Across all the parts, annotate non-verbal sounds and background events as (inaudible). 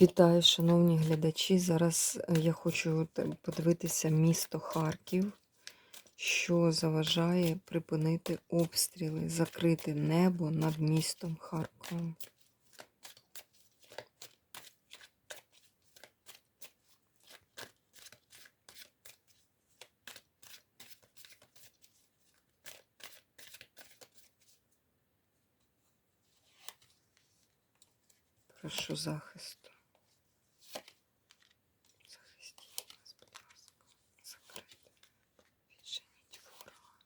Вітаю, шановні глядачі. Зараз е, я хочу подивитися місто Харків, що заважає припинити обстріли, закрити небо над містом Харковом. Прошу захисту. Захистіть нас, будь ласка. Закрити. Відженіть ворога.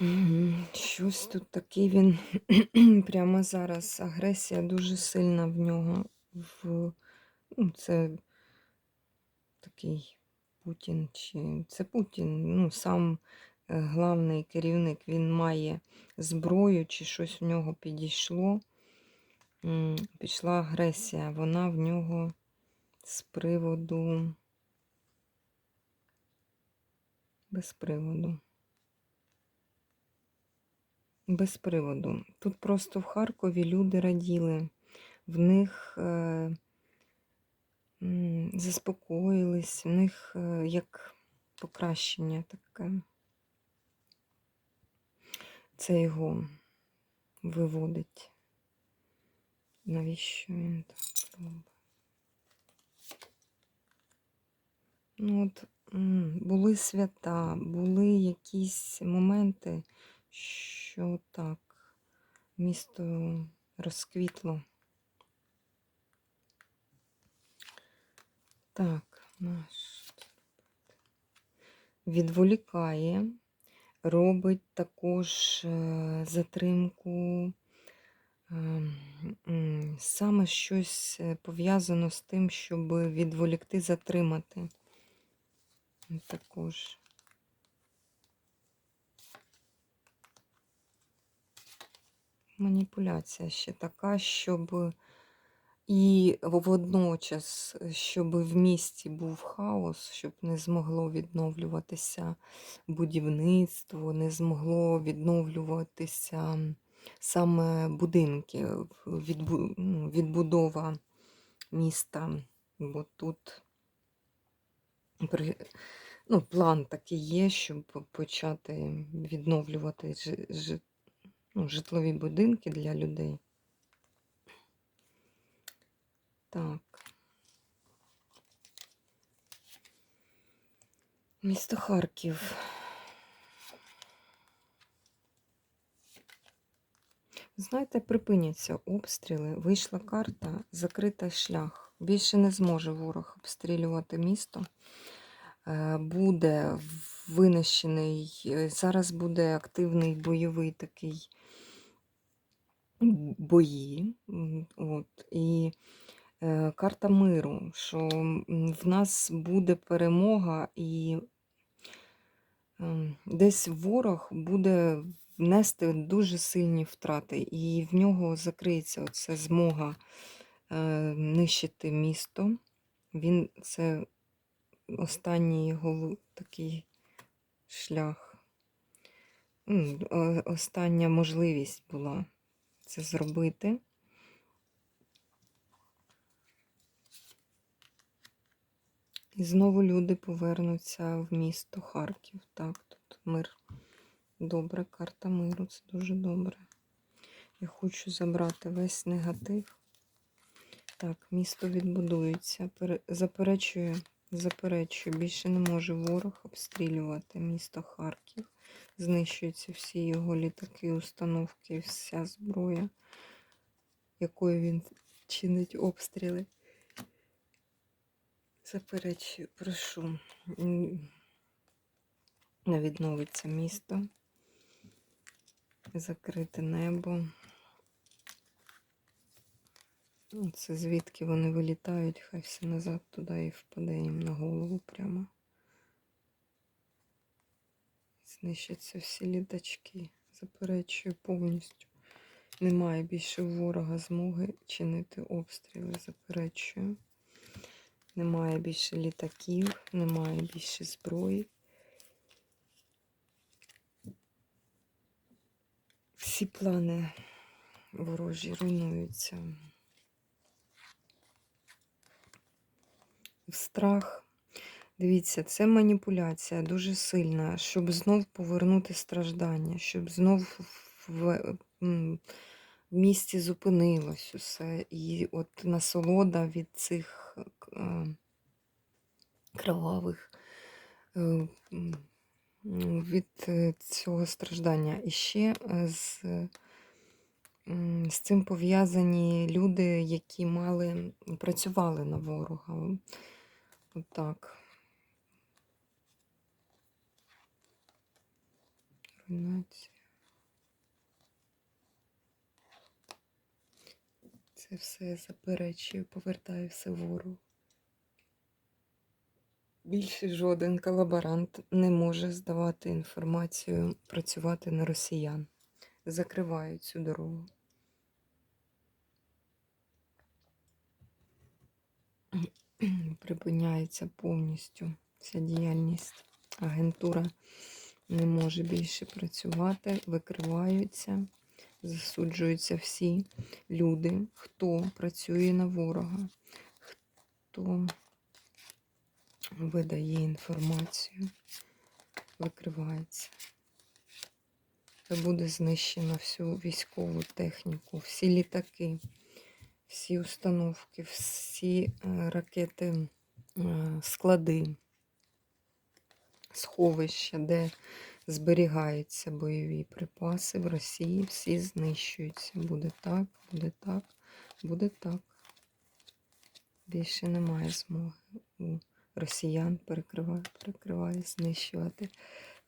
Мгм. Щось тут такий він (clears throat) прямо зараз. Агресія дуже сильна в нього. В... Ну, це такий Путін чи це Путін, ну, сам е, главний керівник, він має зброю, чи щось в нього підійшло. Пішла агресія, вона в нього з приводу. Без приводу. Без приводу. Тут просто в Харкові люди раділи, в них е, заспокоїлись, в них е, як покращення таке. Це його виводить. Навіщо він так робить? Ну, от були свята, були якісь моменти, що так, місто розквітло. Так, наш відволікає, робить також е, затримку. Ем, Саме щось е, пов'язано з тим, щоб відволікти, затримати. Також. Маніпуляція ще така, щоб і водночас, щоб в місті був хаос, щоб не змогло відновлюватися будівництво, не змогло відновлюватися саме будинки, ну, відбудова міста. Бо тут ну, план такий є, щоб почати відновлювати жи- жи- ну, житлові будинки для людей. Так. Місто Харків. Знаєте, припиняться обстріли. Вийшла карта, закритий шлях. Більше не зможе ворог обстрілювати місто. Е, Буде винищений, е, зараз буде активний бойовий такий бої. От, і е, карта миру, що в нас буде перемога, і ем, десь ворог буде нести дуже сильні втрати, і в нього закриється оця змога е, нищити місто. Він це останній його такий шлях. Остання можливість була це зробити. І знову люди повернуться в місто Харків. Так, тут мир. Добре, карта миру, це дуже добре. Я хочу забрати весь негатив. Так, місто відбудується. Пере- Заперечує, заперечує. Більше не може ворог обстрілювати місто Харків. Знищуються всі його літаки, установки, вся зброя, якою він чинить обстріли. Заперечую, прошу. Не відновиться місто. Закрите небо. Ну, Це звідки вони вилітають, хай все назад туди і впаде їм на голову прямо. Знищаться всі літачки. Заперечую повністю. Немає більше ворога змоги чинити обстріли. Заперечую. Немає більше літаків, немає більше зброї. Всі плани ворожі руйнуються. Страх. Дивіться, це маніпуляція дуже сильна, щоб знов повернути страждання, щоб знов в, м, в місті зупинилось усе. І от насолода від цих е, е, від е, цього страждання. І ще е, з, з цим пов'язані люди, які мали, працювали на ворога. Отак. Руйнація. Це все заперечує, повертає все ворогу. Більше жоден колаборант не може здавати інформацію, працювати на росіян. Закривають цю дорогу. (clears throat) Припиняється повністю вся діяльність. Агентура не може більше працювати, викриваються, засуджуються всі люди, хто працює на ворога, хто видає інформацію, викривається. Та буде знищено всю військову техніку, всі літаки, всі установки, всі е, ракети, е, склади, сховища, де зберігаються бойові припаси в Росії, всі знищуються. Буде так, буде так, буде так. Більше немає змоги у росіян перекриває, перекриває, знищувати,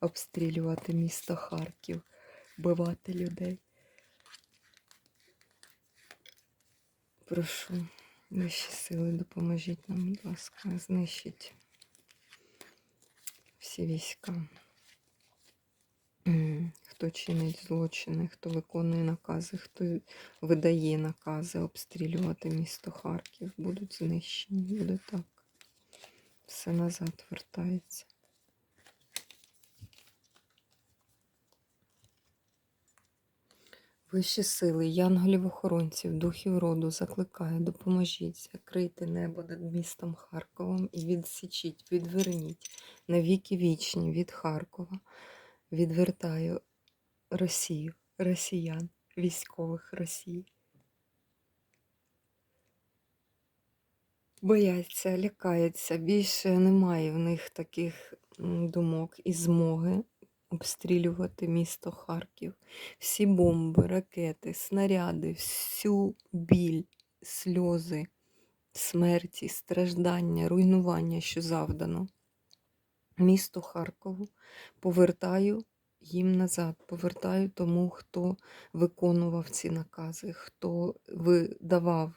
обстрілювати місто Харків, вбивати людей. Прошу, вищі сили, допоможіть нам, будь ласка, знищить всі війська. Хто чинить злочини, хто виконує накази, хто видає накази обстрілювати місто Харків, будуть знищені. Буде так. Все назад вертається. Вищі сили, янголів-охоронців, духів роду закликаю, допоможіть, закрийте небо над містом Харковом і відсічіть, відверніть навіки вічні від Харкова. Відвертаю Росію, росіян, військових Росії. Бояться, лякаються, більше немає в них таких думок і змоги обстрілювати місто Харків. Всі бомби, ракети, снаряди, всю біль, сльози, смерті, страждання, руйнування, що завдано. Місто Харкову повертаю їм назад, повертаю тому, хто виконував ці накази, хто видавав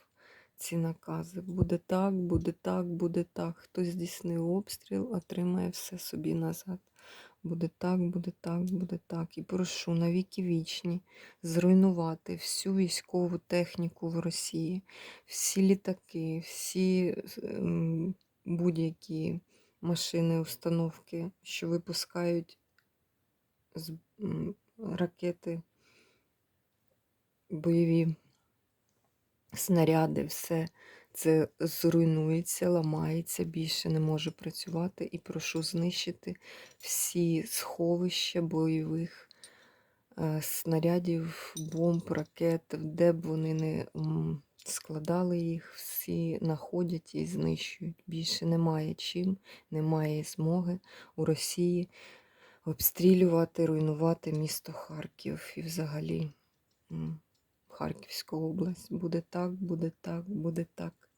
ці накази. Буде так, буде так, буде так. Хто здійснив обстріл, отримає все собі назад. Буде так, буде так, буде так. І прошу на віки вічні зруйнувати всю військову техніку в Росії, всі літаки, всі ем, будь-які машини, установки, що випускають ракети, бойові снаряди, все це зруйнується, ламається, більше не може працювати. І прошу знищити всі сховища бойових е, снарядів, бомб, ракет, де б вони не складали їх, всі знаходять і знищують. Більше немає чим, немає змоги у Росії обстрілювати, руйнувати місто Харків і взагалі. Харківська область. Буде так, буде так, буде так.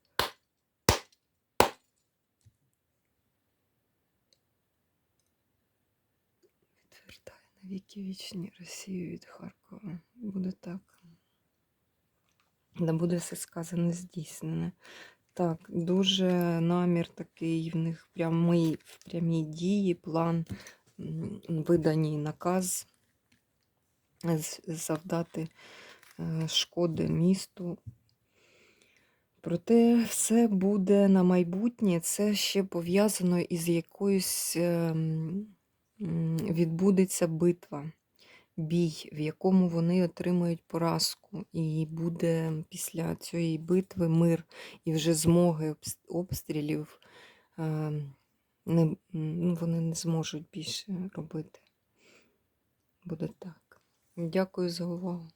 Відвертає на віки вічні Росію від Харкова. Буде так. Да буде все сказане, здійснене. Так, дуже намір такий в них прямий, в прямій дії, план, виданий наказ завдати шкоди місту. Проте все буде на майбутнє, це ще пов'язано із якоюсь ем, відбудеться битва. бій, в якому вони отримають поразку, і буде після цієї битви мир і вже змоги обстрілів. е, Не, ну, вони не зможуть більше робити. Буде так. Дякую за увагу.